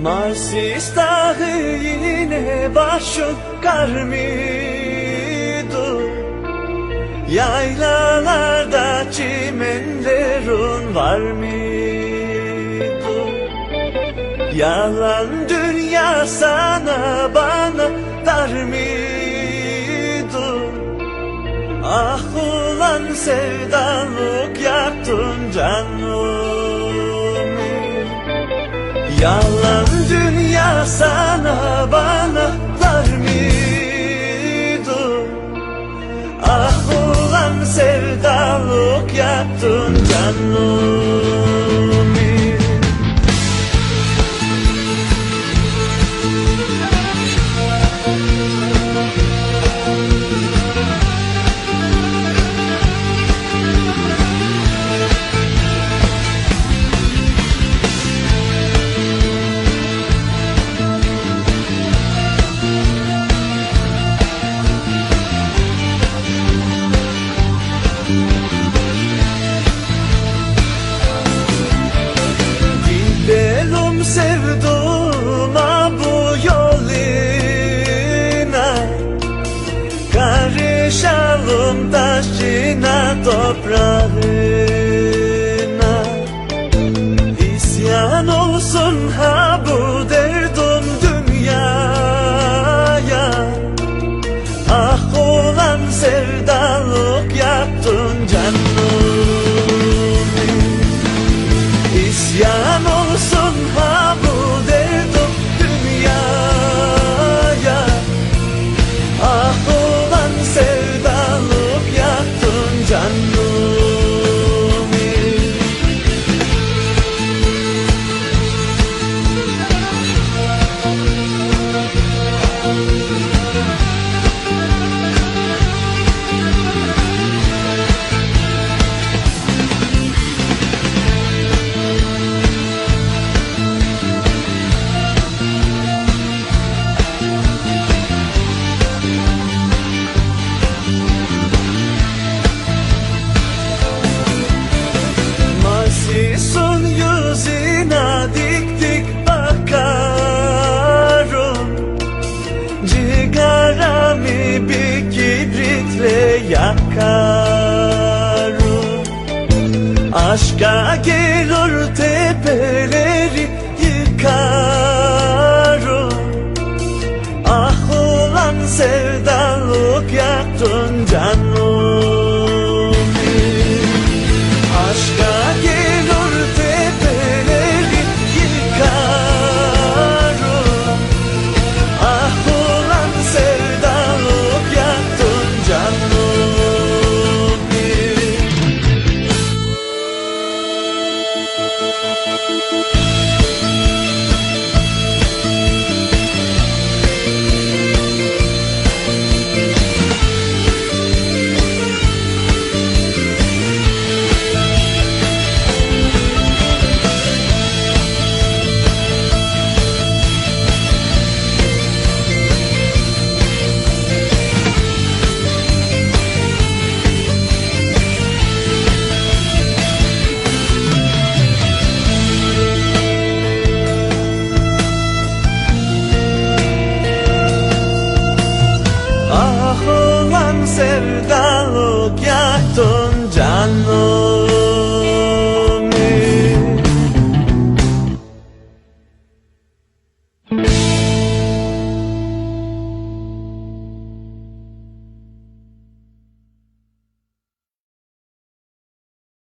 Marsis dağı yine başım karmidu Yaylalarda çimenlerin var mıydı Yalan dünya sana bana dar mıydı Ah ulan sevdalık yaktın canımı Yalan dünya sana bana dar mıydı Ah ulan sevdalık yaktın canımı taşına toprağına. İsyan olsun ha bu derdim dünyaya. Ah ulan sevdalık yaptın canım. İsyan yaktın Oh.